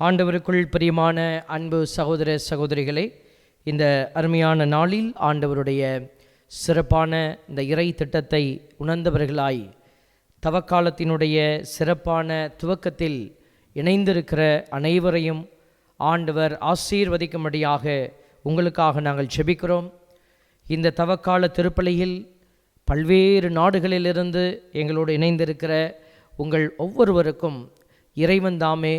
ஆண்டவருக்குள் பிரியமான அன்பு சகோதர சகோதரிகளே இந்த அருமையான நாளில் ஆண்டவருடைய சிறப்பான இந்த இறை திட்டத்தை உணர்ந்தவர்களாய் தவக்காலத்தினுடைய சிறப்பான துவக்கத்தில் இணைந்திருக்கிற அனைவரையும் ஆண்டவர் ஆசீர்வதிக்கும்படியாக உங்களுக்காக நாங்கள் செபிக்கிறோம் இந்த தவக்கால திருப்பலியில் பல்வேறு நாடுகளிலிருந்து எங்களோடு இணைந்திருக்கிற உங்கள் ஒவ்வொருவருக்கும் இறைவன் தாமே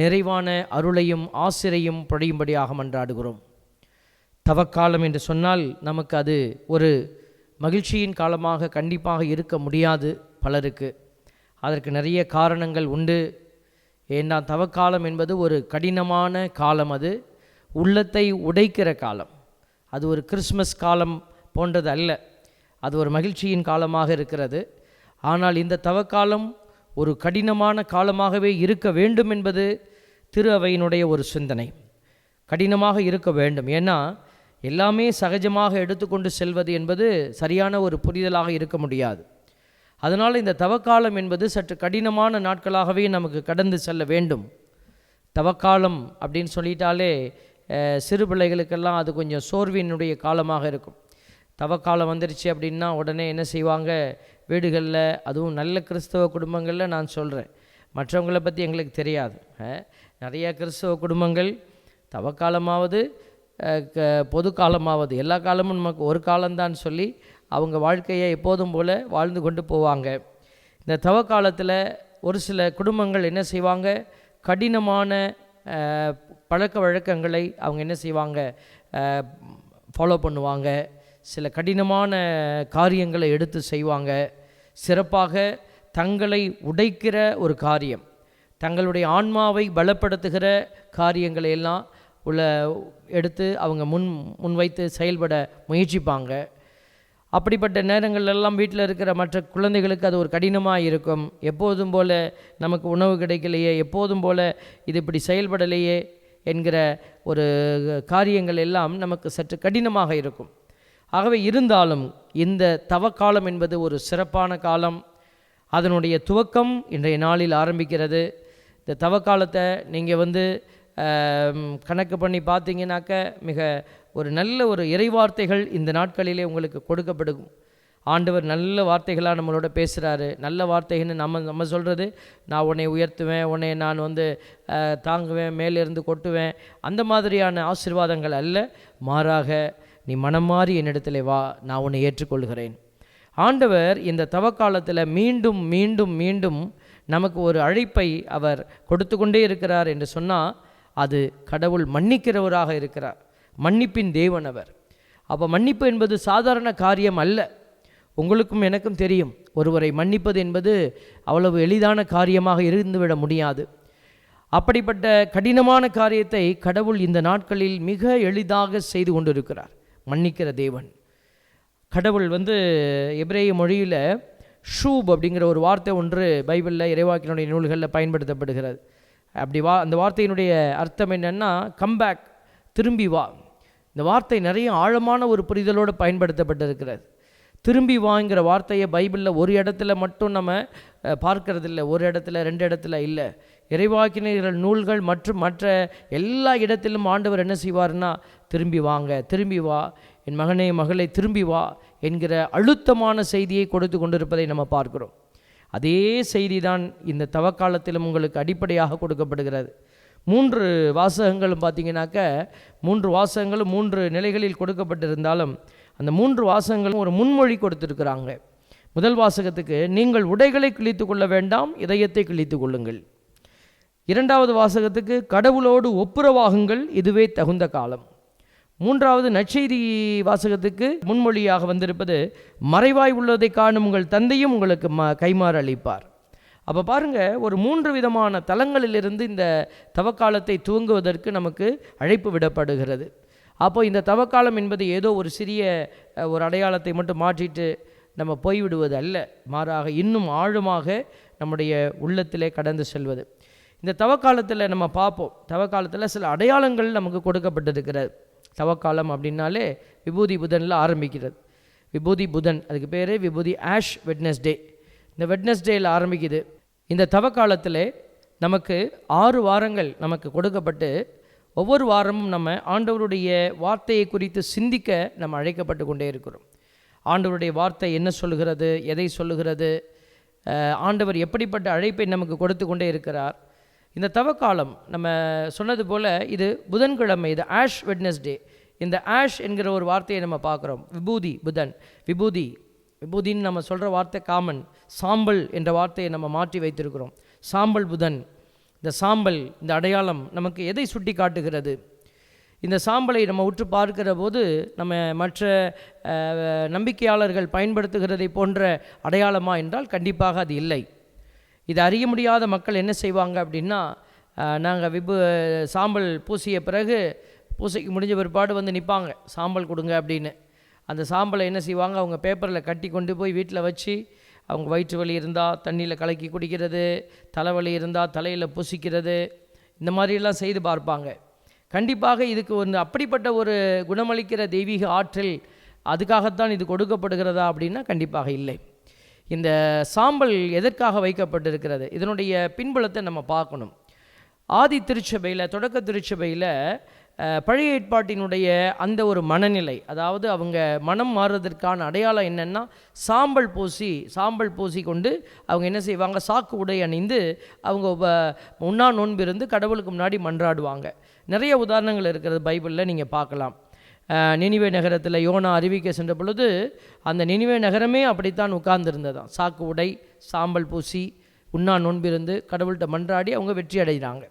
நிறைவான அருளையும் ஆசிரையும் பொழியும்படியாக மன்றாடுகிறோம். தவக்காலம் என்று சொன்னால் நமக்கு அது ஒரு மகிழ்ச்சியின் காலமாக கண்டிப்பாக இருக்க முடியாது பலருக்கு. அதற்கு நிறைய காரணங்கள் உண்டு. ஏன்னா தவக்காலம் என்பது ஒரு கடினமான காலம் அது. உள்ளத்தை உடைக்கிற காலம். அது ஒரு கிறிஸ்மஸ் காலம் போன்றது அல்ல. அது ஒரு மகிழ்ச்சியின் காலமாக இருக்கிறது. ஆனால் இந்த தவக்காலம் ஒரு கடினமான காலமாகவே இருக்க வேண்டும் என்பது திரு அவையினுடைய ஒரு சிந்தனை. கடினமாக இருக்க வேண்டும். ஏன்னா எல்லாமே சகஜமாக எடுத்துக்கொண்டு செல்வது என்பது சரியான ஒரு புரிதலாக இருக்க முடியாது. அதனால் இந்த தவக்காலம் என்பது சற்று கடினமான நாட்களாகவே நமக்கு கடந்து செல்ல வேண்டும். தவக்காலம் அப்படின்னு சொல்லிட்டாலே சிறு பிள்ளைகளுக்கெல்லாம் அது கொஞ்சம் சோர்வினுடைய காலமாக இருக்கும். தவக்காலம் வந்துருச்சு அப்படின்னா உடனே என்ன செய்வாங்க? வீடுகளில் அதுவும் நல்ல கிறிஸ்தவ குடும்பங்களில் நான் சொல்கிறேன் மற்றவங்கள பற்றி எங்களுக்கு தெரியாது. நிறையா நிறைய கிறிஸ்தவ குடும்பங்கள் தவக்காலமாவது க- பொது காலமாவது எல்லா காலமும் நமக்கு ஒரு காலம்தான் சொல்லி அவங்க வாழ்க்கையை எப்போதும் போல் வாழ்ந்து கொண்டு போவாங்க. இந்த தவ காலத்தில் ஒரு சில குடும்பங்கள் என்ன செய்வாங்க? கடினமான பழக்க வழக்கங்களை அவங்க என்ன செய்வாங்க? ஃபாலோ பண்ணுவாங்க. சில கடினமான காரியங்களை எடுத்து செய்வாங்க. சிறப்பாக தங்களை உடைக்கிற ஒரு காரியம். தங்களுடைய ஆன்மாவை பலப்படுத்துகிற காரியங்களை எல்லாம் உள்ள எடுத்து அவங்க முன் முன்வைத்து செயல்பட முயற்சிப்பாங்க. அப்படிப்பட்ட நேரங்களெல்லாம் வீட்டில் இருக்கிற மற்ற குழந்தைகளுக்கு அது ஒரு கடினமாக இருக்கும். எப்போதும் போல நமக்கு உணவு கிடைக்கலையே எப்போதும் போல் இது இப்படி செயல்படலையே என்கிற ஒரு காரியங்கள் எல்லாம் நமக்கு சற்று கடினமாக இருக்கும். ஆகவே இருந்தாலும் இந்த தவக்காலம் என்பது ஒரு சிறப்பான காலம். அதனுடைய துவக்கம் இன்றைய நாளில் ஆரம்பிக்கிறது. இந்த தவக்காலத்தை நீங்கள் வந்து கணக்கு பண்ணி பார்த்தீங்கன்னாக்க மிக ஒரு நல்ல ஒரு இறைவார்த்தைகள் இந்த நாட்களிலே உங்களுக்கு கொடுக்கப்படும். ஆண்டவர் நல்ல வார்த்தைகளாக நம்மளோட பேசுகிறாரு நல்ல வார்த்தைகள்னு நம்ம நம்ம சொல்கிறது நான் உன்னை உயர்த்துவேன் உன்னை நான் வந்து தாங்குவேன் மேலிருந்து கொட்டுவேன். அந்த மாதிரியான ஆசீர்வாதங்கள் அல்ல. மாறாக நீ மனம் மாறி என்னிடத்தில் வா நான் உன்னை ஏற்றுக்கொள்கிறேன். ஆண்டவர் இந்த தவக்காலத்தில் மீண்டும் மீண்டும் மீண்டும் நமக்கு ஒரு அழைப்பை அவர் கொடுத்து கொண்டே இருக்கிறார் என்று சொன்னால் அது கடவுள் மன்னிக்கிறவராக இருக்கிறார். மன்னிப்பின் தேவன் அவர். அப்போ மன்னிப்பு என்பது சாதாரண காரியம் அல்ல. உங்களுக்கும் எனக்கும் தெரியும் ஒருவரை மன்னிப்பது என்பது அவ்வளவு எளிதான காரியமாக இருந்துவிட முடியாது. அப்படிப்பட்ட கடினமான காரியத்தை கடவுள் இந்த நாட்களில் மிக எளிதாக செய்து கொண்டிருக்கிறார். மன்னிக்கிற தேவன். கடவுள் வந்து எப்ரேய மொழியில் ஷூப் அப்படிங்கிற ஒரு வார்த்தை ஒன்று பைபிளில் இறைவாக்கினுடைய நூல்களில் பயன்படுத்தப்படுகிறது. அப்படி வா அந்த வார்த்தையினுடைய அர்த்தம் என்னென்னா கம்பேக் திரும்பி வா. இந்த வார்த்தை நிறைய ஆழமான ஒரு புரிதலோடு பயன்படுத்தப்பட்டிருக்கிறது. திரும்பி வாங்கிற வார்த்தையை பைபிளில் ஒரு இடத்துல மட்டும் நம்ம பார்க்கறதில்ல. ஒரு இடத்துல ரெண்டு இடத்துல இல்லை. இறைவாக்கினர் நூல்கள் மற்றும் மற்ற எல்லா இடத்திலும் ஆண்டவர் என்ன செய்வார்னா திரும்பி வாங்க திரும்பி வா என் மகனே மகளை திரும்பி வா என்கிற அழுத்தமான செய்தியை கொடுத்து கொண்டிருப்பதை நம்ம பார்க்கிறோம். அதே செய்தி தான் இந்த தவக்காலத்திலும் உங்களுக்கு அடிப்படையாக கொடுக்கப்படுகிறது. மூன்று வாசகங்களும் பார்த்தீங்கன்னாக்க மூன்று வாசகங்களும் மூன்று நிலைகளில் கொடுக்கப்பட்டிருந்தாலும் அந்த மூன்று வாசகங்களும் ஒரு முன்மொழி கொடுத்துருக்குறாங்க. முதல் வாசகத்துக்கு நீங்கள் உடைகளை கிழித்து கொள்ள வேண்டாம் இதயத்தை கிழித்து கொள்ளுங்கள். இரண்டாவது வாசகத்துக்கு கடவுளோடு ஒப்புரவாகுங்கள் இதுவே தகுந்த காலம். மூன்றாவது நற்செய்தி வாசகத்துக்கு முன்மொழியாக வந்திருப்பது மறைவாய் உள்ளதை காணும் உங்கள் தந்தையும் உங்களுக்கு ம கைமாறு அளிப்பார். அப்போ பாருங்க ஒரு மூன்று விதமான தலங்களிலிருந்து இந்த தவக்காலத்தை துவங்குவதற்கு நமக்கு அழைப்பு விடப்படுகிறது. அப்போ இந்த தவக்காலம் என்பது ஏதோ ஒரு சிறிய ஒரு அடையாளத்தை மட்டும் மாற்றிட்டு நம்ம போய்விடுவது அல்ல. மாறாக இன்னும் ஆழமாக நம்முடைய உள்ளத்திலே கடந்து செல்வது. இந்த தவக்காலத்தில் நம்ம பார்ப்போம் தவக்காலத்தில் சில அடையாளங்கள் நமக்கு கொடுக்கப்பட்டிருக்கிறது. தவக்காலம் அப்படின்னாலே விபூதி புதனில் ஆரம்பிக்கிறது. விபூதி புதன் அதுக்கு பேர் விபூதி ஆஷ் வெட்னஸ்டே. இந்த வெட்னஸ்டேயில் ஆரம்பிக்குது. இந்த தவக்காலத்தில் நமக்கு ஆறு வாரங்கள் நமக்கு கொடுக்கப்பட்டு ஒவ்வொரு வாரமும் நம்ம ஆண்டவருடைய வார்த்தையை குறித்து சிந்திக்க நம்ம அழைக்கப்பட்டு கொண்டே இருக்கிறோம். ஆண்டவருடைய வார்த்தை என்ன சொல்லுகிறது எதை சொல்லுகிறது ஆண்டவர் எப்படிப்பட்ட அழைப்பை நமக்கு கொடுத்து கொண்டே இருக்கிறார் இந்த தவக்காலம் நம்ம சொன்னது போல் இது புதன்கிழமை இது ஆஷ் வெட்னஸ்டே. இந்த ஆஷ் என்கிற ஒரு வார்த்தையை நம்ம பார்க்குறோம். விபூதி புதன். விபூதி விபூதின்னு நம்ம சொல்கிற வார்த்தை காமன் சாம்பல் என்ற வார்த்தையை நம்ம மாற்றி வைத்திருக்கிறோம். சாம்பல் புதன். இந்த சாம்பல் இந்த அடையாளம் நமக்கு எதை சுட்டி காட்டுகிறது? இந்த சாம்பலை நம்ம உற்று பார்க்கிற போது நம்ம மற்ற நம்பிக்கையாளர்கள் பயன்படுத்துகிறதை போன்ற அடையாளமா என்றால் கண்டிப்பாக அது இல்லை. இது அறிய முடியாத மக்கள் என்ன செய்வாங்க அப்படின்னா நாங்கள் விபு சாம்பல் பூசிய பிறகு பூசைக்கு முடிஞ்ச பிற்பாடு வந்து நிற்பாங்க சாம்பல் கொடுங்க அப்படின்னு. அந்த சாம்பலை என்ன செய்வாங்க? அவங்க பேப்பரில் கட்டி கொண்டு போய் வீட்டில் வச்சு அவங்க வயிற்று வலி இருந்தால் தண்ணியில் கலக்கி குடிக்கிறது தலைவலி இருந்தால் தலையில் பூசிக்கிறது இந்த மாதிரியெல்லாம் செய்து பார்ப்பாங்க. கண்டிப்பாக இதுக்கு ஒரு அப்படிப்பட்ட ஒரு குணமளிக்கிற தெய்வீக ஆற்றல் அதுக்காகத்தான் இது கொடுக்கப்படுகிறதா அப்படின்னா கண்டிப்பாக இல்லை. இந்த சாம்பல் எதற்காக வைக்கப்பட்டிருக்கிறது? இதனுடைய பின்புலத்தை நம்ம பார்க்கணும். ஆதி திருச்சபையில் தொடக்க திருச்சபையில் பழைய ஏற்பாட்டினுடைய அந்த ஒரு மனநிலை அதாவது அவங்க மனம் மாறுவதற்கான அடையாளம் என்னென்னா சாம்பல் பூசி சாம்பல் பூசி கொண்டு அவங்க என்ன செய்வாங்க? சாக்கு உடை அணிந்து அவங்க உண்ணா நோன்பு இருந்து கடவுளுக்கு முன்னாடி மன்றாடுவாங்க. நிறைய உதாரணங்கள் இருக்கிறது பைபிளில் நீங்கள் பார்க்கலாம். நினிவே நகரத்தில் யோனா அறிவிக்க சென்ற பொழுது அந்த நினிவே நகரமே அப்படித்தான் உட்கார்ந்திருந்ததாம். சாக்கு உடை சாம்பல் பூசி உண்ணா நோன்பிருந்து கடவுள்கிட்ட மன்றாடி அவங்க வெற்றி அடைகிறாங்க.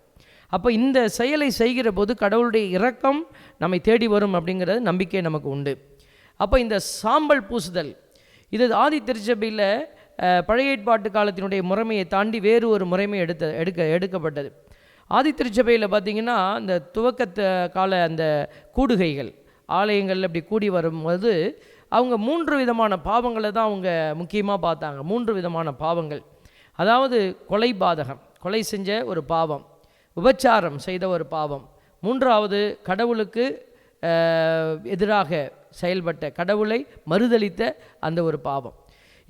அப்போ இந்த செயலை செய்கிற போது கடவுளுடைய இரக்கம் நம்மை தேடி வரும் அப்படிங்கிறது நம்பிக்கை நமக்கு உண்டு. அப்போ இந்த சாம்பல் பூசுதல் இது ஆதி திருச்சபையில் பழைய ஏற்பாட்டு காலத்தினுடைய முறைமையை தாண்டி வேறு ஒரு முறைமை எடுத்த எடுக்க எடுக்கப்பட்டது. ஆதி திருச்சபையில் பார்த்தீங்கன்னா இந்த துவக்கத்த கால அந்த கூடுகைகள் ஆலயங்கள் அப்படி கூடி வரும்போது அவங்க மூன்று விதமான பாவங்களை தான் அவங்க முக்கியமாக பார்த்தாங்க. மூன்று விதமான பாவங்கள். அதாவது கொலை பாதகம் கொலை செஞ்ச ஒரு பாவம் விபச்சாரம் செய்த ஒரு பாவம். மூன்றாவது கடவுளுக்கு எதிராக செயல்பட்ட கடவுளை மறுதளித்த அந்த ஒரு பாவம்.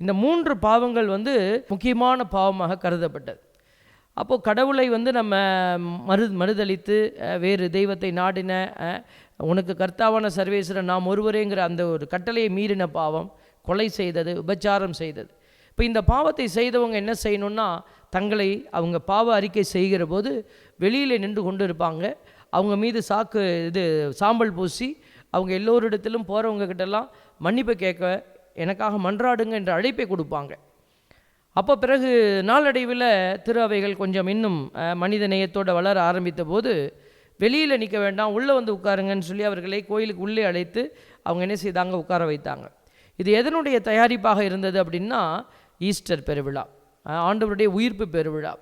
இந்த மூன்று பாவங்கள் வந்து முக்கியமான பாவமாக கருதப்பட்டது. அப்போது கடவுளை வந்து நம்ம மறு மறுதளித்து வேறு தெய்வத்தை நாடின உனக்கு கர்த்தாவான சர்வேஸ்வரன் நாம் ஒருவரேங்கிற அந்த ஒரு கட்டளையை மீறின பாவம் கொலை செய்தது உபச்சாரம் செய்தது. இப்போ இந்த பாவத்தை செய்தவங்க என்ன செய்யணும்னா தங்களை அவங்க பாவ அறிக்கை செய்கிற போது வெளியில் நின்று கொண்டு இருப்பாங்க. அவங்க மீது சாக்கு இது சாம்பல் பூசி அவங்க எல்லோரிடத்திலும் போகிறவங்க கிட்டலாம் மன்னிப்பு கேட்க எனக்காக மன்றாடுங்க என்ற அழைப்பை கொடுப்பாங்க. அப்போ பிறகு நாளடைவில் திரு அவைகள் கொஞ்சம் இன்னும் மனித நேயத்தோடு வளர ஆரம்பித்த போது வெளியில் நிற்க வேண்டாம் உள்ளே வந்து உட்காருங்கன்னு சொல்லி அவர்களை கோயிலுக்கு உள்ளே அழைத்து அவங்க என்ன செய்தாங்க? உட்கார வைத்தாங்க. இது எதனுடைய தயாரிப்பாக இருந்தது அப்படின்னா ஈஸ்டர் பெருவிழா ஆண்டவருடைய உயிர்ப்பு பெருவிழா.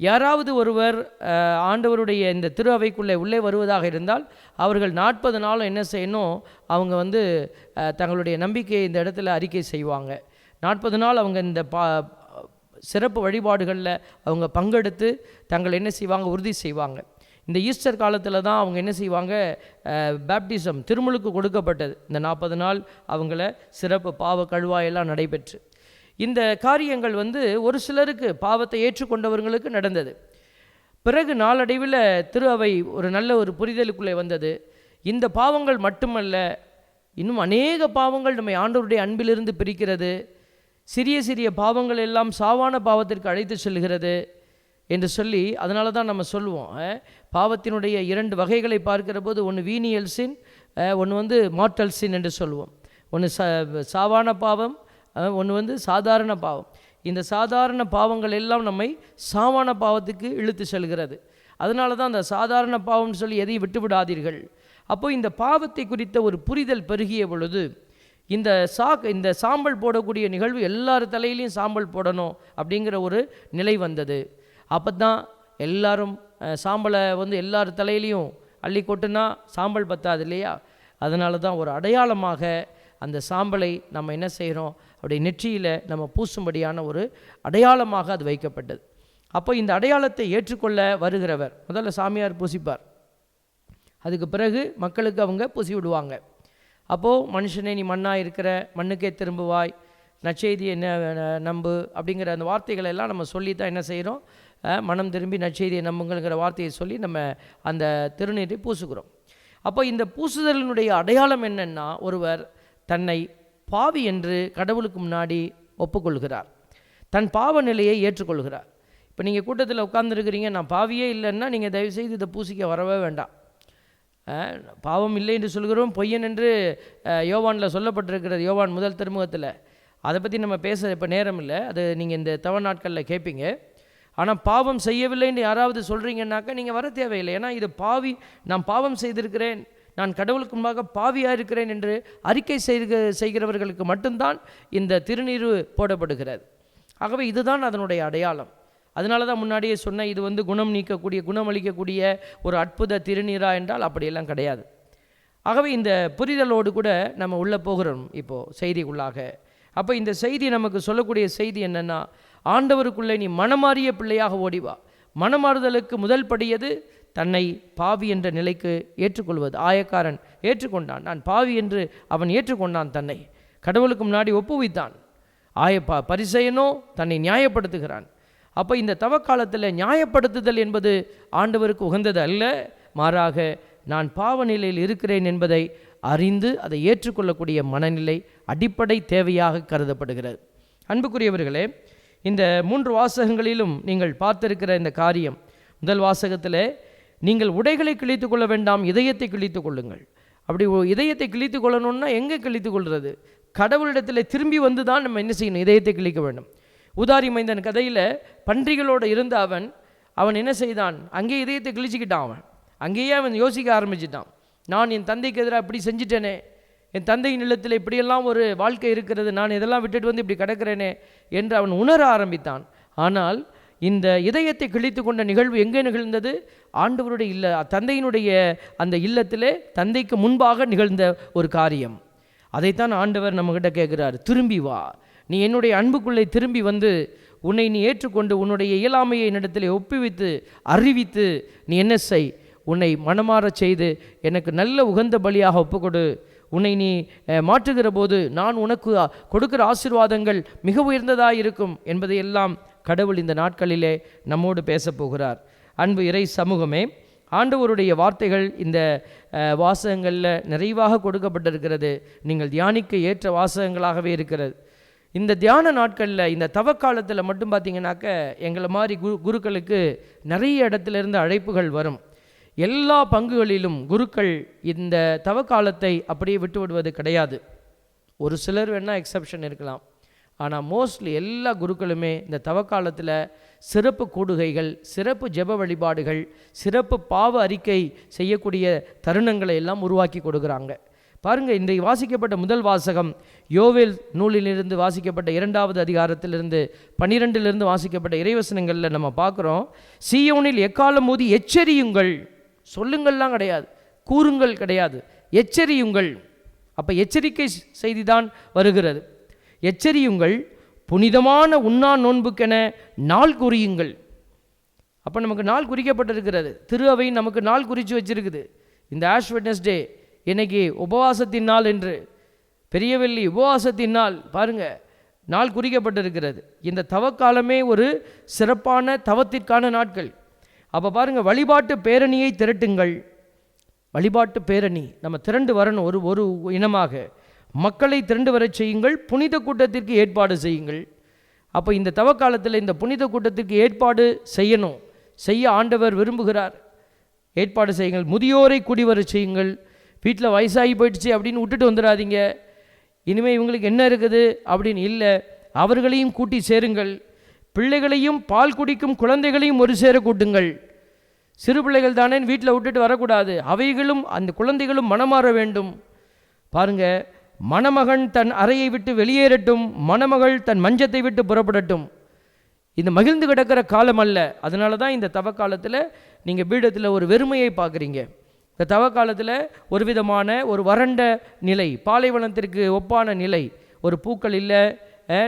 யாராவது ஒருவர் ஆண்டவருடைய இந்த திரு அவைக்குள்ளே உள்ளே வருவதாக இருந்தால் அவர்கள் நாற்பது நாளும் என்ன செய்யணும்? அவங்க வந்து தங்களுடைய நம்பிக்கையை இந்த இடத்துல அறிக்கை செய்வாங்க. நாற்பது நாள் அவங்க இந்த பா சிறப்பு வழிபாடுகளில் அவங்க பங்கெடுத்து தங்கள் என்ன செய்வாங்க? உறுதி செய்வாங்க. இந்த ஈஸ்டர் காலத்தில் தான் அவங்க என்ன செய்வாங்க? பேப்டிசம் திருமுழுக்கு கொடுக்கப்பட்டது. இந்த நாற்பது நாள் அவங்கள சிறப்பு பாவ கழுவாயெல்லாம் நடைபெற்று. இந்த காரியங்கள் வந்து ஒரு சிலருக்கு பாவத்தை ஏற்றுக்கொண்டவர்களுக்கு நடந்தது. பிறகு நாளடைவில் திரு அவை ஒரு நல்ல ஒரு புரிதலுக்குள்ளே வந்தது. இந்த பாவங்கள் மட்டுமல்ல இன்னும் அநேக பாவங்கள் நம்மை ஆண்டவருடைய அன்பிலிருந்து பிரிக்கிறது. சிறிய சிறிய பாவங்கள் எல்லாம் சாவான பாவத்திற்கு அழைத்து செல்கிறது. என்று சொல்லி அதனால தான் நம்ம சொல்லுவோம். பாவத்தினுடைய இரண்டு வகைகளை பார்க்கிற போது ஒன்று வீனியல் சின் ஒன்று வந்து மார்டல் சின் என்று சொல்லுவோம். ஒன்று ச சாவான பாவம் ஒன்று வந்து சாதாரண பாவம். இந்த சாதாரண பாவங்கள் எல்லாம் நம்மை சாவான பாவத்துக்கு இழுத்து செல்கிறது. அதனால தான் அந்த சாதாரண பாவம்னு சொல்லி எதையும் விட்டு விடாதீர்கள் அப்போ இந்த பாவத்தை குறித்த ஒரு புரிதல் பெருகிய பொழுது இந்த சாக் இந்த சாம்பல் போடக்கூடிய நிகழ்வு எல்லார் தலையிலையும் சாம்பல் போடணும் அப்படிங்கிற ஒரு நிலை வந்தது. அப்போ தான் எல்லாரும் சாம்பலை வந்து எல்லார் தலையிலையும் அள்ளி கொட்டுனா சாம்பல் பத்தாது இல்லையா? அதனால தான் ஒரு அடையாளமாக அந்த சாம்பலை நம்ம என்ன செய்கிறோம் அப்படி நெற்றியில் நம்ம பூசும்படியான ஒரு அடையாளமாக அது வைக்கப்பட்டது. அப்போ இந்த அடையாளத்தை ஏற்றுக்கொள்ள வருகிறவர் முதல்ல சாமியார் பூசிப்பார். அதுக்கு பிறகு மக்களுக்கு அவங்க பூசி விடுவாங்க. அப்போது மனுஷனே நீ மண்ணாக இருக்கிற மண்ணுக்கே திரும்புவாய் நச்செய்தி என்ன நம்பு அப்படிங்கிற அந்த வார்த்தைகளை எல்லாம் நம்ம சொல்லி தான் என்ன செய்கிறோம் மனம் திரும்பி நற்செய்தியை நம்புங்கள்ங்கிற வார்த்தையை சொல்லி நம்ம அந்த திருநீரை பூசுகிறோம். அப்போ இந்த பூசுதலினுடைய அடையாளம் என்னென்னா ஒருவர் தன்னை பாவி என்று கடவுளுக்கு முன்னாடி ஒப்புக்கொள்கிறார். தன் பாவ நிலையை ஏற்றுக்கொள்கிறார். இப்போ நீங்கள் கூட்டத்தில் உட்கார்ந்துருக்கிறீங்க நான் பாவியே இல்லைன்னா நீங்கள் தயவுசெய்து இதை பூசிக்க வரவே வேண்டாம். பாவம் இல்லை என்று சொல்கிறோம் பொய்யன் என்று யோவானில் சொல்லப்பட்டிருக்கிறது யோவான் முதல் திருமுகத்தில். அதை பற்றி நம்ம பேச இப்போ நேரம் இல்லை. அது நீங்கள் இந்த தவ நாட்களில் கேட்பீங்க ஆனால் பாவம் செய்யவில்லைன்னு யாராவது சொல்கிறீங்கன்னாக்கா நீங்கள் வர தேவையில்லை. ஏன்னா இது பாவி நான் பாவம் செய்திருக்கிறேன் நான் கடவுளுக்கு முன்பாக பாவியாக இருக்கிறேன் என்று அறிக்கை செய்க செய்கிறவர்களுக்கு மட்டும்தான் இந்த திருநீர் போடப்படுகிறது. ஆகவே இதுதான் அதனுடைய அடையாளம். அதனால தான் முன்னாடியே சொன்னேன் இது வந்து குணம் நீக்கக்கூடிய குணமளிக்கக்கூடிய ஒரு அற்புத திருநீரா என்றால் அப்படியெல்லாம் கிடையாது. ஆகவே இந்த புரிதலோடு கூட நம்ம உள்ளே போகிறோம் இப்போது செய்திக்குள்ளாக. அப்போ இந்த செய்தி நமக்கு சொல்லக்கூடிய செய்தி என்னென்னா ஆண்டவருக்குள்ளே நீ மனமாறிய பிள்ளையாக ஓடி வா. மனமாறுதலுக்கு முதல் படியது தன்னை பாவி என்ற நிலைக்கு ஏற்றுக்கொள்வது. ஆயக்காரன் ஏற்றுக்கொண்டான். நான் பாவி என்று அவன் ஏற்றுக்கொண்டான் தன்னை. கடவுளுக்கு முன்னாடி ஒப்புவித்தான். ஆயப்பா பரிசெயனோ தன்னை நியாயப்படுத்துகிறான். அப்போ இந்த தவக்காலத்தில் நியாயப்படுத்துதல் என்பது ஆண்டவருக்கு உகந்தது அல்ல. மாறாக நான் பாவ நிலையில் இருக்கிறேன் என்பதை அறிந்து அதை ஏற்றுக்கொள்ளக்கூடிய மனநிலை அடிப்படை தேவையாக கருதப்படுகிறது. அன்புக்குரியவர்களே இந்த மூன்று வாசகங்களிலும் நீங்கள் பார்த்திருக்கிற இந்த காரியம். முதல் வாசகத்தில் நீங்கள் உடைகளை கிழித்து கொள்ள வேண்டாம் இதயத்தை கிழித்து கொள்ளுங்கள். அப்படி ஒ- இதயத்தை கிழித்து கொள்ளணும்னா எங்கே கிழித்து கொள்வது கடவுளிடத்தில் திரும்பி வந்து தான் நம்ம என்ன செய்யணும்? இதயத்தை கிழிக்க வேண்டும். உதாரி மைந்தன் கதையில் பன்றிகளோடு இருந்த அவன் அவன் என்ன செய்தான்? அங்கே இதயத்தை கிழிச்சிக்கிட்டான் அவன். அங்கேயே அவன் யோசிக்க ஆரம்பிச்சிட்டான். நான் என் தந்தைக்கு எதிராக இப்படி செஞ்சிட்டேனே என் தந்தையின் இல்லத்தில் இப்படியெல்லாம் ஒரு வாழ்க்கை இருக்கிறது நான் இதெல்லாம் விட்டுட்டு வந்து இப்படி கிடக்கிறேனே என்று அவன் உணர ஆரம்பித்தான். ஆனால் இந்த இதயத்தை கிழித்து கொண்ட நிகழ்வு எங்கே நிகழ்ந்தது? ஆண்டவருடைய இல்ல தந்தையினுடைய அந்த இல்லத்திலே தந்தைக்கு முன்பாக நிகழ்ந்த ஒரு காரியம். அதைத்தான் ஆண்டவர் நம்மகிட்ட கேட்குறார் திரும்பி வா. நீ என்னுடைய அன்புக்குள்ளே திரும்பி வந்து உன்னை நீ ஏற்றுக்கொண்டு உன்னுடைய இயலாமையை என்னிடத்தில் ஒப்புவித்து அறிவித்து நீ என்ன செய்? உன்னை மனமாறச் செய்து எனக்கு நல்ல உகந்த பலியாக ஒப்புக்கொடு. உன்னை நீ மாற்றுகிற போது நான் உனக்கு கொடுக்கிற ஆசீர்வாதங்கள் மிக உயர்ந்ததாக இருக்கும் என்பதையெல்லாம் கடவுள் இந்த நாட்களிலே நம்மோடு பேசப் போகிறார். அன்பு இறை சமூகமே ஆண்டவருடைய வார்த்தைகள் இந்த வாசகங்களில் நிறைவாக கொடுக்கப்பட்டிருக்கிறது. நீங்கள் தியானிக்க ஏற்ற வாசகங்களாகவே இருக்கிறது. இந்த தியான நாட்களில் இந்த தவக்காலத்தில் மட்டும் பார்த்தீங்கன்னாக்க எங்களை மாதிரி குரு குருக்களுக்கு நிறைய இடத்துல இருந்து அழைப்புகள் வரும். எல்லா பங்குகளிலும் குருக்கள் இந்த தவக்காலத்தை அப்படியே விட்டு விடுவது கிடையாது. ஒரு சிலர் வேணால் எக்ஸப்ஷன் இருக்கலாம். ஆனால் மோஸ்ட்லி எல்லா குருக்களுமே இந்த தவக்காலத்தில் சிறப்பு கூடுகைகள் சிறப்பு ஜெப வழிபாடுகள் சிறப்பு பாவ அறிக்கை செய்யக்கூடிய தருணங்களை எல்லாம் உருவாக்கி கொடுக்குறாங்க. பாருங்க இன்றைக்கு வாசிக்கப்பட்ட முதல் வாசகம் யோவேல் நூலிலிருந்து வாசிக்கப்பட்ட இரண்டாவது அதிகாரத்திலிருந்து பன்னிரெண்டிலிருந்து வாசிக்கப்பட்ட இறைவசனங்களில் நம்ம பார்க்குறோம் சீயோனில் எக்காலம் மோதி எச்சரியுங்கள் சொல்லுங்கள்லாம் கிடையாது கூறுங்கள் கிடையாது எச்சரியுங்கள். அப்போ எச்சரிக்கை செய்தி தான் வருகிறது. எச்சரியுங்கள் புனிதமான உண்ணா நோன்புக்கென நாள் குறியுங்கள். அப்போ நமக்கு நாள் குறிக்கப்பட்டிருக்கிறது. திரு அவை நமக்கு நாள் குறித்து வச்சிருக்குது. இந்த ஆஷ் வெட்னஸ்டே இன்னைக்கு உபவாசத்தின் நாள் என்று. பெரியவெள்ளி உபவாசத்தின் நாள் பாருங்க நாள் குறிக்கப்பட்டிருக்கிறது. இந்த தவக்காலமே ஒரு சிறப்பான தவத்திற்கான நாட்கள். அப்போ பாருங்கள் வழிபாட்டு பேரணியை திரட்டுங்கள். வழிபாட்டு பேரணி நம்ம திரண்டு வரணும் ஒரு ஒரு இனமாக. மக்களை திரண்டு வரச் செய்யுங்கள் புனித கூட்டத்திற்கு ஏற்பாடு செய்யுங்கள். அப்போ இந்த தவக்காலத்தில் இந்த புனித கூட்டத்திற்கு ஏற்பாடு செய்யணும். செய்ய ஆண்டவர் விரும்புகிறார். ஏற்பாடு செய்யுங்கள். முதியோரை கூடி வர செய்யுங்கள். வீட்டில் வயசாகி போயிடுச்சு அப்படின்னு விட்டுட்டு வந்துடாதீங்க. இனிமேல் இவங்களுக்கு என்ன இருக்குது அப்படின்னு இல்லை. அவர்களையும் கூட்டி சேருங்கள். பிள்ளைகளையும் பால் குடிக்கும் குழந்தைகளையும் ஒரு சேர கூட்டுங்கள். சிறு பிள்ளைகள் தானே வீட்டில் விட்டுட்டு வரக்கூடாது. அவைகளும் அந்த குழந்தைகளும் மனமாற வேண்டும். பாருங்க மணமகன் தன் அறையை விட்டு வெளியேறட்டும் மணமகள் தன் மஞ்சத்தை விட்டு புறப்படட்டும். இது மகிழ்ந்து கிடக்கிற காலம் அல்ல. அதனால தான் இந்த தவக்காலத்தில் நீங்கள் பீடத்தில் ஒரு வெறுமையை பார்க்குறீங்க. இந்த தவக்காலத்தில் ஒரு விதமான ஒரு வறண்ட நிலை பாலைவனத்திற்கு ஒப்பான நிலை. ஒரு பூக்கள் இல்லை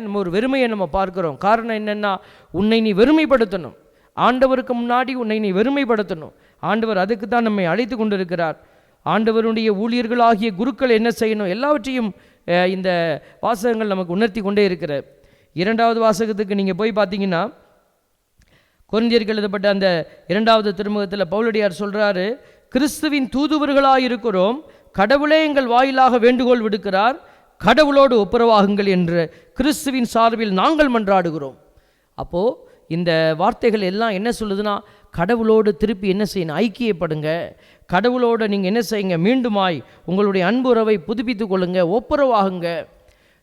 நம்ம ஒரு வெறுமையை நம்ம பார்க்குறோம். காரணம் என்னென்னா உன்னை நீ வெறுமைப்படுத்தணும். ஆண்டவருக்கு முன்னாடி உன்னை நீ வெறுமைப்படுத்தணும். ஆண்டவர் அதுக்கு தான் நம்மை அழைத்து கொண்டிருக்கிறார். ஆண்டவருடைய ஊழியர்களாகிய குருக்கள் என்ன செய்யணும்? எல்லாவற்றையும் இந்த வாசகங்கள் நமக்கு உணர்த்தி கொண்டே இருக்கிற இரண்டாவது வாசகத்துக்கு நீங்கள் போய் பார்த்தீங்கன்னா கொரிந்தியருக்கு எழுதப்பட்ட அந்த இரண்டாவது திருமுகத்தில் பவுலடியார் சொல்கிறாரு கிறிஸ்துவின் தூதுவர்களாக இருக்கிறோம் கடவுளே எங்கள் வாயிலாக வேண்டுகோள் விடுக்கிறார். கடவுளோடு ஒப்புரவாகுங்கள் என்று கிறிஸ்துவின் சார்பில் நாங்கள் மன்றாடுகிறோம். அப்போது இந்த வார்த்தைகள் எல்லாம் என்ன சொல்லுதுன்னா கடவுளோடு திருப்பி என்ன செய்யணும் ஐக்கியப்படுங்க. கடவுளோடு நீங்கள் என்ன செய்யுங்க மீண்டுமாய் உங்களுடைய அன்புறவை புதுப்பித்து புதுப்பித்துக் கொள்ளுங்க ஒப்புரவாகுங்க.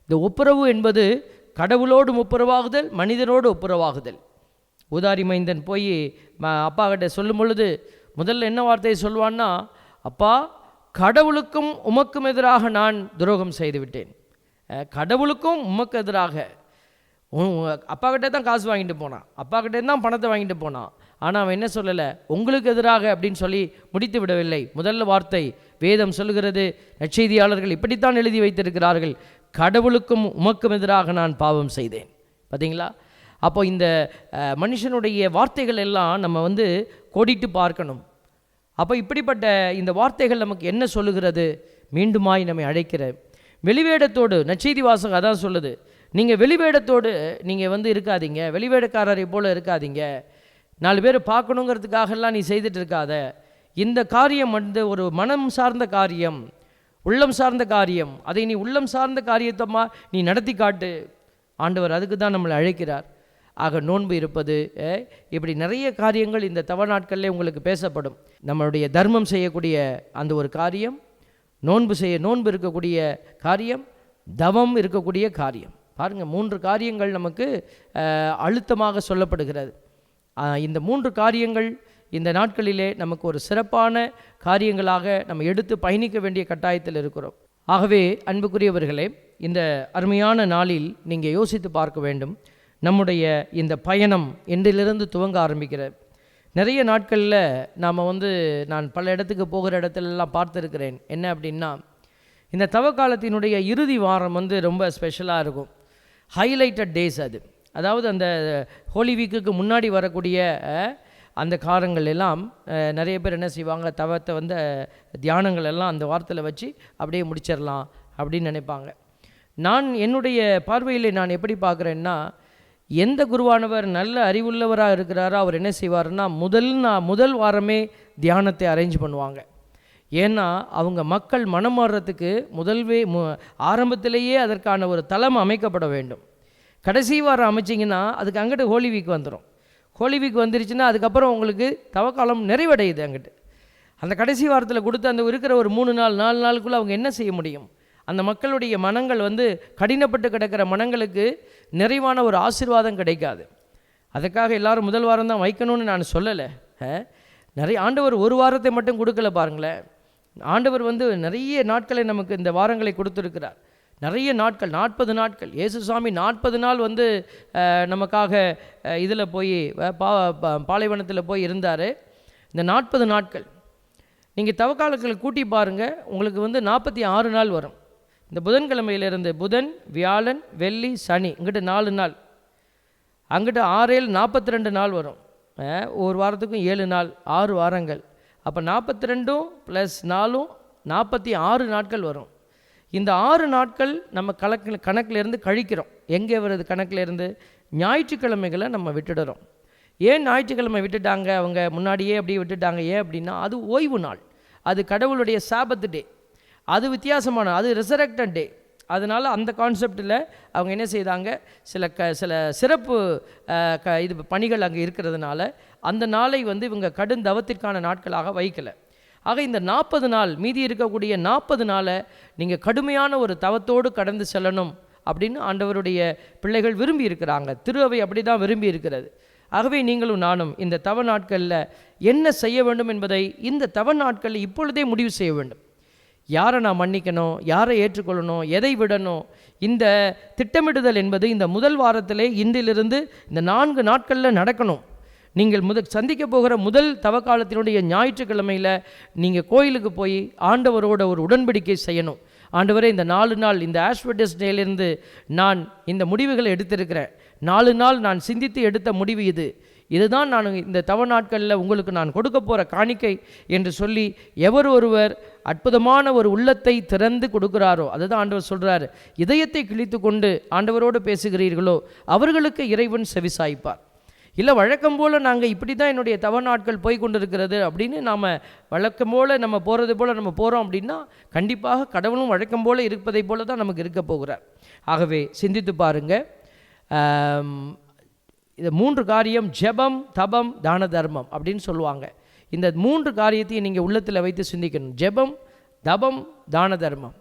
இந்த ஒப்புரவு என்பது கடவுளோடு ஒப்புரவாகுதல் மனிதனோடு ஒப்புரவாகுதல். ஊதாரி மைந்தன் போய் அப்பா கிட்ட சொல்லும் பொழுது முதல்ல என்ன வார்த்தையை சொல்லுவான்னா அப்பா கடவுளுக்கும் உமக்கும் எதிராக நான் துரோகம் செய்துவிட்டேன். கடவுளுக்கும் உமக்கு எதிராக. அப்பா கிட்டே தான் காசு வாங்கிட்டு போனான். அப்பா கிட்டே தான் பணத்தை வாங்கிட்டு போனான். ஆனால் அவன் என்ன சொல்லலை? உங்களுக்கு எதிராக அப்படின்னு சொல்லி முடித்து விடவில்லை. முதல்ல வார்த்தை வேதம் சொல்லுகிறது நற்செய்தியாளர்கள் இப்படித்தான் எழுதி வைத்திருக்கிறார்கள். கடவுளுக்கும் உமக்கும் எதிராக நான் பாவம் செய்தேன். பார்த்தீங்களா அப்போ இந்த மனுஷனுடைய வார்த்தைகள் எல்லாம் நம்ம வந்து கோடிட்டு பார்க்கணும். அப்போ இப்படிப்பட்ட இந்த வார்த்தைகள் நமக்கு என்ன சொல்லுகிறது? மீண்டுமாய் நம்மை அழைக்கிற வெளிவேடத்தோடு நச்செய்தி வாசகம் அதான் சொல்லுது. நீங்கள் வெளிவேடத்தோடு நீங்கள் வந்து இருக்காதீங்க. வெளிவேடக்காரரை போல் இருக்காதீங்க. நாலு பேர் பார்க்கணுங்கிறதுக்காகலாம் நீ செய்துட்டு இருக்காத. இந்த காரியம் வந்து ஒரு மனம் சார்ந்த காரியம் உள்ளம் சார்ந்த காரியம். அதை நீ உள்ளம் சார்ந்த காரியத்தம்மா நீ நடத்தி காட்டு. ஆண்டவர் அதுக்கு தான் நம்மளை அழைக்கிறார். ஆக நோன்பு இருப்பது இப்படி நிறைய காரியங்கள் இந்த தவ நாட்களில் உங்களுக்கு பேசப்படும். நம்மளுடைய தர்மம் செய்யக்கூடிய அந்த ஒரு காரியம் நோன்பு செய்ய நோன்பு இருக்கக்கூடிய காரியம் தவம் இருக்கக்கூடிய காரியம். பாருங்கள் மூன்று காரியங்கள் நமக்கு அழுத்தமாக சொல்லப்படுகிறது. இந்த மூன்று காரியங்கள் இந்த நாட்களிலே நமக்கு ஒரு சிறப்பான காரியங்களாக நம்ம எடுத்து பயணிக்க வேண்டிய கட்டாயத்தில் இருக்கிறோம். ஆகவே அன்புக்குரியவர்களே இந்த அருமையான நாளில் நீங்கள் யோசித்து பார்க்க வேண்டும். நம்முடைய இந்த பயணம் என்றிலிருந்து துவங்க ஆரம்பிக்கிறது நிறைய நாட்களில் நாம் வந்து நான் பல இடத்துக்கு போகிற இடத்துலலாம் பார்த்துருக்கிறேன். என்ன அப்படின்னா இந்த தவக்காலத்தினுடைய இறுதி வாரம் வந்து ரொம்ப ஸ்பெஷலாக இருக்கும். ஹைலைட்டட் டேஸ் அது. அதாவது அந்த ஹோலி வீக்குக்கு முன்னாடி வரக்கூடிய அந்த காரங்கள் எல்லாம் நிறைய பேர் என்ன செய்வாங்க தவத்தை வந்து தியானங்கள் எல்லாம் அந்த வாரத்தில் வச்சு அப்படியே முடிச்சிடலாம் அப்படின்னு நினைப்பாங்க. நான் என்னுடைய பார்வையில் நான் எப்படி பார்க்குறேன்னா எந்த குருவானவர் நல்ல அறிவுள்ளவராக இருக்கிறாரோ அவர் என்ன செய்வாருன்னா முதல் நான் முதல் வாரமே தியானத்தை அரேஞ்ச் பண்ணுவாங்க. ஏன்னா அவங்க மக்கள் மனம் மாறுறதுக்கு முதல்வே மு ஆரம்பத்திலேயே அதற்கான ஒரு தளம் அமைக்கப்பட வேண்டும். கடைசி வாரம் அமைச்சிங்கன்னா அதுக்கு அங்கிட்டு ஹோலி வீக் வந்துடும் ஹோலி வீக் வந்துருச்சுன்னா அதுக்கப்புறம் உங்களுக்கு தவக்காலம் நிறைவடையுது அங்கிட்டு. அந்த கடைசி வாரத்தில் கொடுத்து அந்த இருக்கிற ஒரு மூணு நாள் நாலு நாளுக்குள்ளே அவங்க என்ன செய்ய முடியும்? அந்த மக்களுடைய மனங்கள் வந்து கடினப்பட்டு கிடக்கிற மனங்களுக்கு நிறைவான ஒரு ஆசீர்வாதம் கிடைக்காது. அதுக்காக எல்லாரும் முதல் வாரம் தான் வைக்கணும்னு நான் சொல்லலை. நிறைய ஆண்டவர் ஒரு வாரத்தை மட்டும் கொடுக்கல பாருங்களேன். ஆண்டவர் வந்து நிறைய நாட்களை நமக்கு இந்த வாரங்களை கொடுத்துருக்கிறார். நிறைய நாட்கள் நாற்பது நாட்கள். இயேசு சுவாமி நாற்பது நாள் வந்து நமக்காக இதில் போய் பா பா- பாலைவனத்தில் போய் இருந்தார். இந்த நாற்பது நாட்கள். நீங்கள் தவக்காலத்தில் கூட்டி பாருங்கள் உங்களுக்கு வந்து நாற்பத்தி ஆறு நாள் வரும். இந்த புதன்கிழமையிலிருந்து புதன் வியாழன் வெள்ளி சனி இங்கிட்ட நாலு நாள். அங்கிட்டு ஆறேழு நாற்பத்தி ரெண்டு நாள் வரும். ஒரு வாரத்துக்கும் ஏழு நாள் ஆறு வாரங்கள். அப்போ நாற்பத்தி ரெண்டும் ப்ளஸ் நாலும் நாற்பத்தி ஆறு நாட்கள் வரும். இந்த ஆறு நாட்கள் நம்ம கணக்கில் கணக்கிலேருந்து கழிக்கிறோம். எங்கே வருது கணக்கிலேருந்து? ஞாயிற்றுக்கிழமைகளை நம்ம விட்டுடுறோம். ஏன் ஞாயிற்றுக்கிழமை விட்டுட்டாங்க? அவங்க முன்னாடியே அப்படியே விட்டுட்டாங்க. ஏன் அப்படின்னா அது ஓய்வு நாள். அது கடவுளுடைய சாபத்து டே. அது வித்தியாசமான அது ரிசரக்டன் டே அதனால் அந்த கான்செப்டில் அவங்க என்ன செய்தாங்க? சில க சில சிறப்பு க இது பணிகள் அங்கே இருக்கிறதுனால அந்த நாளை வந்து இவங்க கடும் தவத்திற்கான நாட்களாக வைக்கலை. ஆக இந்த நாற்பது நாள் மீதி இருக்கக்கூடிய நாற்பது நாளை நீங்கள் கடுமையான ஒரு தவத்தோடு கடந்து செல்லணும் அப்படின்னு ஆண்டவருடைய பிள்ளைகள் விரும்பி இருக்கிறாங்க. திரு அவை அப்படி தான் விரும்பி இருக்கிறது. ஆகவே நீங்களும் நானும் இந்த தவ நாட்களில் என்ன செய்ய வேண்டும் என்பதை இந்த தவ நாட்களில் இப்பொழுதே முடிவு செய்ய வேண்டும். யாரை நான் மன்னிக்கணும் யாரை ஏற்றுக்கொள்ளணும் எதை விடணும்? இந்த திட்டமிடுதல் என்பது இந்த முதல் வாரத்திலே இன்றிலிருந்து இந்த நான்கு நாட்களில் நடக்கணும். நீங்கள் முத சந்திக்க போகிற முதல் தவக்காலத்தினுடைய ஞாயிற்றுக்கிழமையில் நீங்கள் கோயிலுக்கு போய் ஆண்டவரோட ஒரு உடன்படிக்கை செய்யணும். ஆண்டவரே இந்த நாலு நாள் இந்த ஆஸ்வர்டஸ் டேலேருந்து நான் இந்த முடிவுகளை எடுத்திருக்கிறேன். நாலு நாள் நான் சிந்தித்து எடுத்த முடிவு இது. இதுதான் நான் இந்த தவ நாட்களில் உங்களுக்கு நான் கொடுக்க போகிற காணிக்கை என்று சொல்லி எவர் ஒருவர் அற்புதமான ஒரு உள்ளத்தை திறந்து கொடுக்கிறாரோ அதுதான் ஆண்டவர் சொல்கிறாரு இதயத்தை கிழித்து கொண்டு ஆண்டவரோடு பேசுகிறீர்களோ அவர்களுக்கு இறைவன் செவிசாய்ப்பார். இல்லை வழக்கம் போல் நாங்கள் இப்படி தான் என்னுடைய தவ நாட்கள் போய் கொண்டிருக்கிறது அப்படின்னு நாம் வழக்கம் போல் நம்ம போகிறது போல் நம்ம போகிறோம் அப்படின்னா கண்டிப்பாக கடவுளும் வழக்கம் போல் இருப்பதை போல தான் நமக்கு இருக்க போகிறார். ஆகவே சிந்தித்து பாருங்கள் இது மூன்று காரியம் ஜெபம் தபம் தான தர்மம் அப்படின்னு சொல்லுவாங்க. இந்த மூன்று காரியத்தையும் நீங்கள் உள்ளத்தில் வைத்து சிந்திக்கணும். ஜெபம் தபம் தான தர்மம்.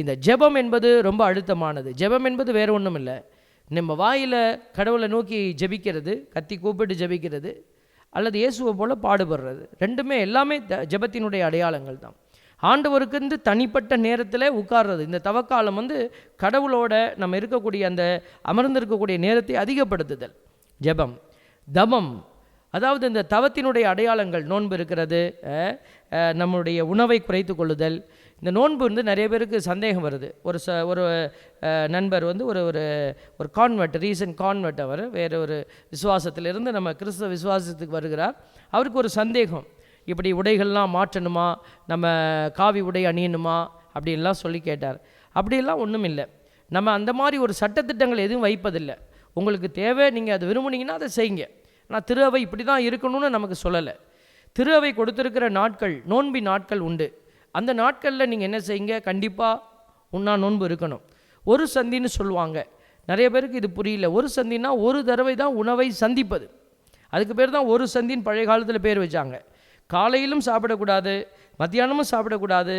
இந்த ஜெபம் என்பது ரொம்ப அழுத்தமானது. ஜெபம் என்பது வேறு ஒன்றும் இல்லை. நம்ம வாயில் கடவுளை நோக்கி ஜெபிக்கிறது கத்தி கூப்பிட்டு ஜெபிக்கிறது அல்லது இயேசுவை போல் பாடுபடுறது. ரெண்டுமே எல்லாமே த ஜெபத்தினுடைய அடையாளங்கள் தான். ஆண்டவருக்கு வந்து தனிப்பட்ட நேரத்தில் உட்கார்றது. இந்த தவக்காலம் வந்து கடவுளோட நம்ம இருக்கக்கூடிய அந்த அமர்ந்திருக்கக்கூடிய நேரத்தை அதிகப்படுத்துதல். ஜெபம். தபம் அதாவது இந்த தவத்தினுடைய அடையாளங்கள் நோன்பு இருக்கிறது நம்முடைய உணவை குறைத்து கொள்ளுதல். இந்த நோன்பு வந்து நிறைய பேருக்கு சந்தேகம் வருது. ஒரு ச ஒரு நண்பர் வந்து ஒரு ஒரு ஒரு கான்வெர்ட் ரீசன்ட் கான்வெர்ட் அவர் வேறு ஒரு விசுவாசத்திலிருந்து நம்ம கிறிஸ்தவ விசுவாசத்துக்கு வருகிறார். அவருக்கு ஒரு சந்தேகம். இப்படி உடைகள்லாம் மாற்றணுமா? நம்ம காவி உடை அணியணுமா? அப்படின்லாம் சொல்லி கேட்டார். அப்படியெல்லாம் ஒன்றும் இல்லை நம்ம அந்த மாதிரி ஒரு சட்டத்திட்டங்கள் எதுவும் வைப்பதில்லை. உங்களுக்கு தேவை நீங்கள் அதை விரும்புனீங்கன்னா அதை செய்யுங்க. ஆனால் திரு அவை இப்படி தான் இருக்கணும்னு நமக்கு சொல்லலை. திரு அவை கொடுத்துருக்கிற நாட்கள் நோன்பி நாட்கள் உண்டு. அந்த நாட்களில் நீங்கள் என்ன செய்யுங்க? கண்டிப்பாக உண்ணா நோன்பு இருக்கணும். ஒரு சந்தின்னு சொல்லுவாங்க. நிறைய பேருக்கு இது புரியல. ஒரு சந்தின்னா ஒரு தடவை தான் உணவை சந்திப்பது. அதுக்கு பேர் தான் ஒரு சந்தின்னு பழைய காலத்தில் பேர் வச்சாங்க. காலையிலும் சாப்பிடக்கூடாது மத்தியானமும் சாப்பிடக்கூடாது.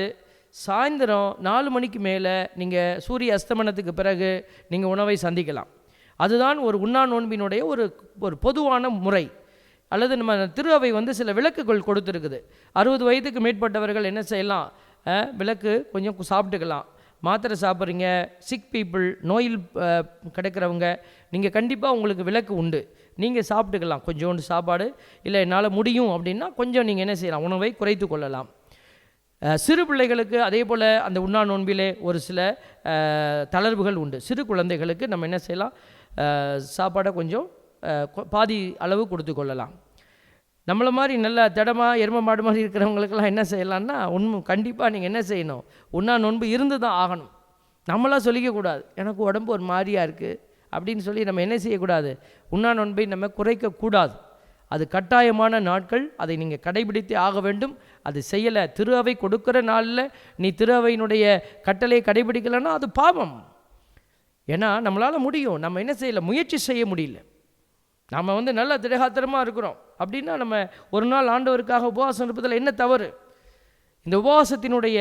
சாயந்தரம் நாலு மணிக்கு மேலே நீங்கள் சூரிய அஸ்தமனத்துக்கு பிறகு நீங்கள் உணவை சந்திக்கலாம். அதுதான் ஒரு உண்ணா நோன்பினுடைய ஒரு ஒரு பொதுவான முறை. அல்லது நம்ம திரு அவை வந்து சில விளக்குகள் கொடுத்துருக்குது. அறுபது வயதுக்கு மேற்பட்டவர்கள் என்ன செய்யலாம்? விளக்கு கொஞ்சம் சாப்பிட்டுக்கலாம். மாத்திரை சாப்பிட்றீங்க சிக் பீப்புள் நோயில் கிடைக்கிறவங்க நீங்கள் கண்டிப்பாக உங்களுக்கு விளக்கு உண்டு. நீங்கள் சாப்பிட்டுக்கலாம். கொஞ்சோண்டு சாப்பாடு. இல்லை என்னால் முடியும் அப்படின்னா கொஞ்சம் நீங்கள் என்ன செய்யலாம்? உணவை குறைத்து கொள்ளலாம். சிறு பிள்ளைகளுக்கு அதே போல் அந்த உண்ணா நோன்பிலே ஒரு சில தளர்வுகள் உண்டு. சிறு குழந்தைகளுக்கு நம்ம என்ன செய்யலாம்? சாப்பாடை கொஞ்சம் கொ- பாதி அளவு கொடுத்து கொள்ளலாம். நம்மளை மாதிரி நல்ல திடமா எரும மாடு மாதிரி இருக்கிறவங்களுக்கெல்லாம் என்ன செய்யலான்னா உண்மை கண்டிப்பாக நீங்கள் என்ன செய்யணும்? உண்ணா நோன்பு இருந்து தான் ஆகணும். நம்மளாம் சொல்லிக்கக்கூடாது எனக்கு உடம்பு ஒரு மாதிரியாக இருக்குது அப்படின்னு சொல்லி நம்ம என்ன செய்யக்கூடாது? உண்ணா நோன்பை நம்ம குறைக்கக்கூடாது அது கட்டாயமான நாட்கள் அதை நீங்கள் கடைபிடித்தே ஆக வேண்டும். அது செய்யலை திரு அவை கொடுக்குற நாளில் நீ திரு அவையினுடைய கட்டளையை கடைபிடிக்கலைன்னா அது பாவம். ஏன்னா நம்மளால் முடியும். நம்ம என்ன செய்யலை? முயற்சி செய்ய முடியல. நாம் வந்து நல்ல திடகாத்திரமாக இருக்கிறோம். அப்படின்னா நம்ம ஒரு நாள் ஆண்டவருக்காக உபவாசம் இருப்பதில் என்ன தவறு? இந்த உபவாசத்தினுடைய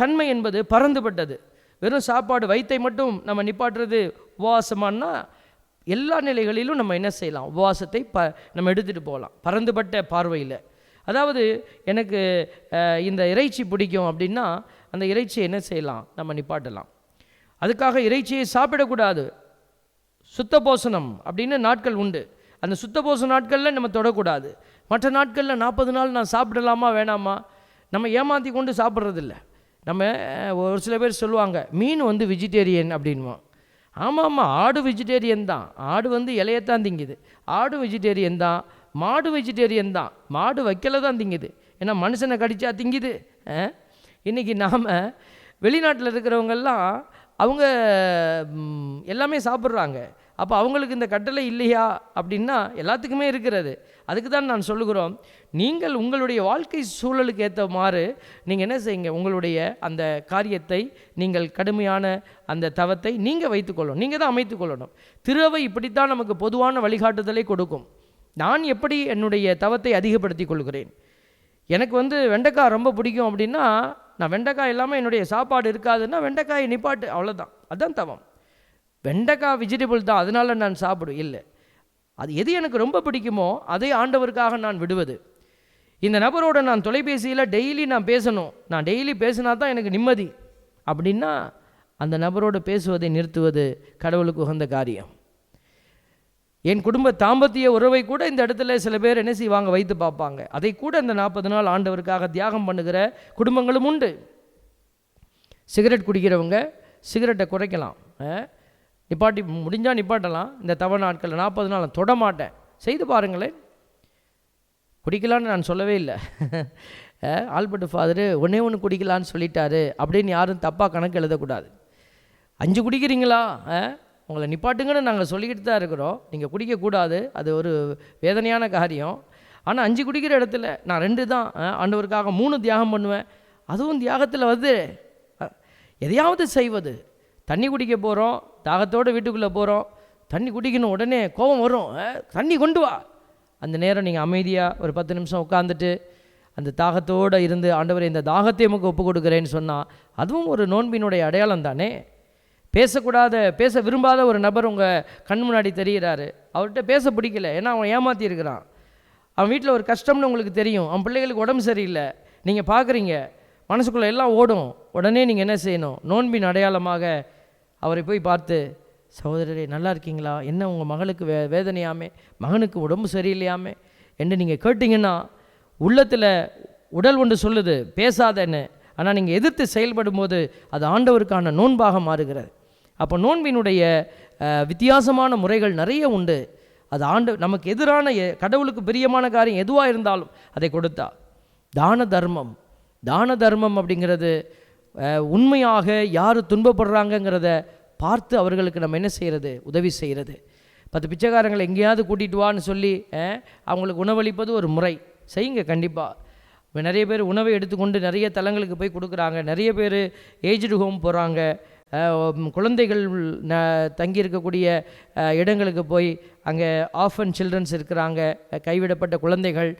தன்மை என்பது பறந்துபட்டது வெறும் சாப்பாடு வயிற்றை மட்டும் நம்ம நிப்பாட்டுறது உபவாசமானா எல்லா நிலைகளிலும் நம்ம என்ன செய்யலாம்? உபவாசத்தை ப நம்ம எடுத்துகிட்டு போகலாம். பறந்துபட்ட பார்வையில். அதாவது எனக்கு இந்த இறைச்சி பிடிக்கும் அப்படின்னா அந்த இறைச்சியை என்ன செய்யலாம்? நம்ம நிப்பாட்டலாம். அதுக்காக இறைச்சியை சாப்பிடக்கூடாது. சுத்தபோசனம் அப்படின்னு நாட்கள் உண்டு. அந்த சுத்தபோசன நாட்களில் நம்ம தொடக்கூடாது. மற்ற நாட்களில் நாற்பது நாள் நான் சாப்பிடலாமா வேணாமா? நம்ம ஏமாற்றி கொண்டு சாப்பிட்றதில்ல. நம்ம ஒரு சில பேர் சொல்லுவாங்க மீன் வந்து வெஜிடேரியன் அப்படின்வோம் ஆமாம் ஆமாம் ஆடு வெஜிடேரியன் தான். ஆடு வந்து இலையத்தான் திங்குது. ஆடு வெஜிடேரியன் தான். மாடு வெஜிடேரியன் தான். மாடு வைக்கல தான் திங்குது. ஏன்னா மனுஷனை கடிச்சா திங்குது. இன்றைக்கி இன்னைக்கு நாம் வெளிநாட்டில் இருக்கிறவங்கெல்லாம் அவங்க எல்லாமே சாப்பிட்றாங்க. அப்போ அவங்களுக்கு இந்த கட்டளை இல்லையா அப்படின்னா எல்லாத்துக்குமே இருக்கிறது. அதுக்கு தான் நான் சொல்லுகிறோம். நீங்கள் உங்களுடைய வாழ்க்கை சூழலுக்கு ஏற்ற மாறு நீங்கள் என்ன செய்யுங்க? உங்களுடைய அந்த காரியத்தை நீங்கள் கடுமையான அந்த தவத்தை நீங்கள் வைத்துக்கொள்ளணும் நீங்கள் தான் அமைத்துக்கொள்ளணும் திருவை இப்படித்தான் நமக்கு பொதுவான வழிகாட்டுதலை கொடுக்கும். நான் எப்படி என்னுடைய தவத்தை அதிகப்படுத்திக் கொள்கிறேன்? எனக்கு வந்து வெண்டைக்காய் ரொம்ப பிடிக்கும் அப்படின்னா நான் வெண்டைக்காய் இல்லாமல் என்னுடைய சாப்பாடு இருக்காதுன்னா வெண்டைக்காயை நிப்பாட்டு. அவ்வளோதான் அதுதான் தவம். வெண்டைக்காய் வெஜிடபிள் தான். அதனால நான் சாப்பிடும் இல்லை. அது எது எனக்கு ரொம்ப பிடிக்குமோ அதை ஆண்டவருக்காக நான் விடுவது. இந்த நபரோட நான் தொலைபேசியில் டெய்லி நான் பேசணும். நான் டெய்லி பேசினா தான் எனக்கு நிம்மதி. அப்படின்னா அந்த நபரோடு பேசுவதை நிறுத்துவது கடவுளுக்கு உகந்த காரியம். என் குடும்ப தாம்பத்திய உறவை கூட இந்த இடத்துல சில பேர் என்ன செய்வாங்க? வைத்து பார்ப்பாங்க. அதை கூட இந்த நாற்பது நாள் ஆண்டவருக்காக தியாகம் பண்ணுகிற குடும்பங்களும் உண்டு. சிகரெட் குடிக்கிறவங்க சிகரெட்டை குறைக்கலாம். நிப்பாட்டி முடிஞ்சால் நிப்பாட்டலாம். இந்த தவ நாட்களில் நாற்பது நாள் தொடமாட்டேன் தொட மாட்டேன். செய்து பாருங்களேன். குடிக்கலான்னு நான் சொல்லவே இல்லை. ஆல்பர்ட் ஃபாதரு ஒன்றே ஒன்று குடிக்கலான்னு சொல்லிட்டாரு. அப்படின்னு யாரும் தப்பாக கணக்கு எழுதக்கூடாது. அஞ்சு குடிக்கிறீங்களா? உங்களை நிப்பாட்டுங்கன்னு நாங்கள் சொல்லிக்கிட்டு தான் இருக்கிறோம். நீங்கள் குடிக்கக்கூடாது. அது ஒரு வேதனையான காரியம். ஆனால் அஞ்சு குடிக்கிற இடத்துல நான் ரெண்டு தான் ஆண்டவருக்காக மூணு தியாகம் பண்ணுவேன். அதுவும் தியாகத்தில் வந்து எதையாவது செய்வது. தண்ணி குடிக்க போகிறோம் தாகத்தோடு வீட்டுக்குள்ளே போகிறோம் தண்ணி குடிக்கணும் உடனே கோபம் வரும். தண்ணி கொண்டு வா. அந்த நேரம் நீங்கள் அமைதியாக ஒரு பத்து நிமிஷம் உட்காந்துட்டு அந்த தாகத்தோடு இருந்து ஆண்டவர் இந்த தாகத்தை நமக்கு ஒப்பு கொடுக்குறேன்னு சொன்னால் அதுவும் ஒரு நோன்பினுடைய அடையாளம் தானே? பேசக்கூடாத பேச விரும்பாத ஒரு நபர் உங்கள் கண் முன்னாடி தெரிகிறாரு அவர்கிட்ட பேச பிடிக்கல. ஏன்னா அவன் ஏமாற்றியிருக்கிறான் அவன் வீட்டில் ஒரு கஷ்டம்னு உங்களுக்கு தெரியும். அவன் பிள்ளைகளுக்கு உடம்பு சரியில்லை. நீங்கள் பார்க்குறீங்க மனசுக்குள்ளே எல்லாம் ஓடும். உடனே நீங்கள் என்ன செய்யணும்? நோன்பின் அடையாளமாக அவரை போய் பார்த்து சகோதரரே நல்லா இருக்கீங்களா? என்ன உங்கள் மகளுக்கு வே வேதனையாமே? மகனுக்கு உடம்பு சரியில்லையாமே? என்று நீங்கள் கேட்டிங்கன்னா உள்ளத்தில் உடல் ஒன்று சொல்லுது பேசாதன்னு. ஆனால் நீங்கள் எதிர்த்து செயல்படும் போது அது ஆண்டவருக்கான நோன்பாக மாறுகிறது. அப்போ நோன்பினுடைய வித்தியாசமான முறைகள் நிறைய உண்டு. அது ஆண்டு நமக்கு எதிரான கடவுளுக்கு பிரியமான காரியம் எதுவாக இருந்தாலும் அதை கொடுத்தா. தான தர்மம். தான தர்மம் அப்படிங்கிறது உண்மையாக யார் துன்பப்படுறாங்கங்கிறத பார்த்து அவர்களுக்கு நம்ம என்ன செய்கிறது உதவி செய்கிறது பத்து பிச்சைக்காரங்களை எங்கேயாவது கூட்டிகிட்டு வான்னு சொல்லி அவங்களுக்கு உணவளிப்பது ஒரு முறை. செய்யுங்க கண்டிப்பாக நிறைய பேர் உணவை எடுத்துக்கொண்டு நிறைய தலங்களுக்கு போய் கொடுக்குறாங்க. நிறைய பேர் ஏஜ்டு ஹோம் போகிறாங்க குழந்தைகள் ந தங்கியிருக்கக்கூடிய இடங்களுக்கு போய் அங்கே ஆஃப் அண்ட் சில்ட்ரன்ஸ் இருக்கிறாங்க கைவிடப்பட்ட குழந்தைகள்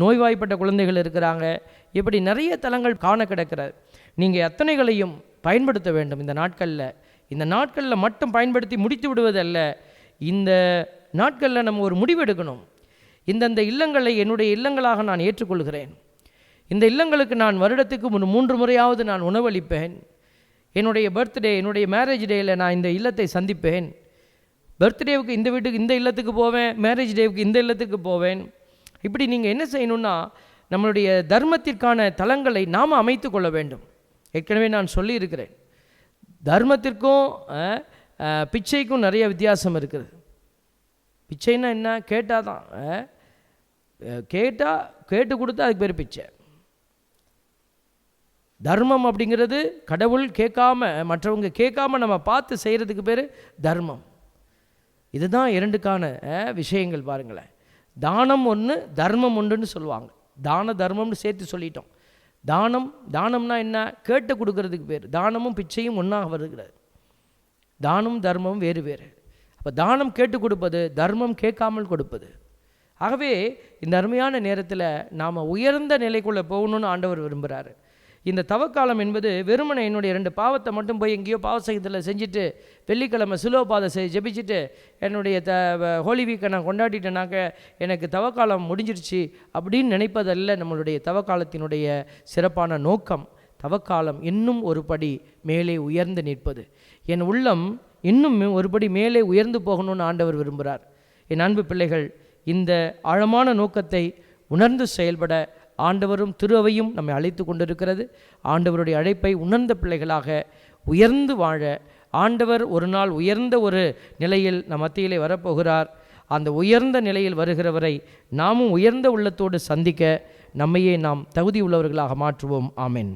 நோய்வாய்ப்பட்ட குழந்தைகள் இருக்கிறாங்க. இப்படி நிறைய தலங்கள் காண கிடக்கிறது. நீங்கள் அத்தனைகளையும் பயன்படுத்த வேண்டும் இந்த நாட்களில்? இந்த நாட்களில் மட்டும் பயன்படுத்தி முடித்து விடுவதல்ல. இந்த நாட்களில் நம்ம ஒரு முடிவெடுக்கணும். இந்தந்த இல்லங்களை என்னுடைய இல்லங்களாக நான் ஏற்றுக்கொள்கிறேன். இந்த இல்லங்களுக்கு நான் வருடத்துக்கு ஒரு மூன்று முறையாவது நான் உணவளிப்பேன். என்னுடைய பர்த்டே என்னுடைய மேரேஜ் டேயில் நான் இந்த இல்லத்தை சந்திப்பேன். பர்த்டேவுக்கு இந்த வீட்டுக்கு இந்த இல்லத்துக்கு போவேன் மேரேஜ் டேவுக்கு இந்த இல்லத்துக்கு போவேன். இப்படி நீங்கள் என்ன செய்யணும்னா நம்மளுடைய தர்மத்திற்கான தலங்களை நாம் அமைத்து கொள்ள வேண்டும். ஏற்கனவே நான் சொல்லியிருக்கிறேன். தர்மத்திற்கும் பிச்சைக்கும் நிறைய வித்தியாசம் இருக்குது. பிச்சைன்னா என்ன? கேட்டால் தான் கேட்டால் கேட்டு கொடுத்தா அதுக்கு பேர் பிச்சை. தர்மம் அப்படிங்கிறது கடவுள் கேட்காம மற்றவங்க கேட்காம நம்ம பார்த்து செய்கிறதுக்கு பேர் தர்மம். இதுதான் இரண்டுக்கான விஷயங்கள் பாருங்களேன். தானம் ஒன்று தர்மம் ஒன்றுன்னு சொல்லுவாங்க. தான தர்மம்னு சேர்த்து சொல்லிட்டோம். தானம் தானம்னா என்ன? கேட்டு கொடுக்கறதுக்கு பேர். தானமும் பிச்சையும் ஒன்றாக வருகிறது. தானம் தர்மம் வேறு வேறு. அப்போ தானம் கேட்டு கொடுப்பது தர்மம் கேட்காமல் கொடுப்பது. ஆகவே இந்த அருமையான நேரத்தில் நாம் உயர்ந்த நிலைக்குள்ளே போகணும்னு ஆண்டவர் விரும்புகிறாரு இந்த தவக்காலம் என்பது வெறுமனை என்னுடைய ரெண்டு பாவத்தை மட்டும் போய் எங்கேயோ பாவசகத்தில் செஞ்சுட்டு வெள்ளிக்கிழமை சிலுவ பாதை செய் ஜெபிச்சுட்டு என்னுடைய த ஹோலி வீக்கை நான் கொண்டாடிட்டேனாக்க எனக்கு தவக்காலம் முடிஞ்சிருச்சு அப்படின்னு நினைப்பதல்ல நம்மளுடைய தவக்காலத்தினுடைய சிறப்பான நோக்கம். தவக்காலம் இன்னும் ஒரு படி மேலே உயர்ந்து நிற்பது. என் உள்ளம் இன்னும் மே- ஒரு படி மேலே உயர்ந்து போகணும்னு ஆண்டவர் விரும்புகிறார் என் அன்பு பிள்ளைகள் இந்த ஆழமான நோக்கத்தை உணர்ந்து செயல்பட ஆண்டவரும் திருவையும் நம்மை அழைத்து கொண்டிருக்கிறது. ஆண்டவருடைய அழைப்பை உணர்ந்த பிள்ளைகளாக உயர்ந்து வாழ ஆண்டவர் ஒரு நாள் உயர்ந்த ஒரு நிலையில் நம் மத்தியிலே வரப்போகிறார். அந்த உயர்ந்த நிலையில் வருகிறவரை நாமும் உயர்ந்த உள்ளத்தோடு சந்திக்க நம்மையே நாம் தகுதி உள்ளவர்களாக மாற்றுவோம். ஆமென்.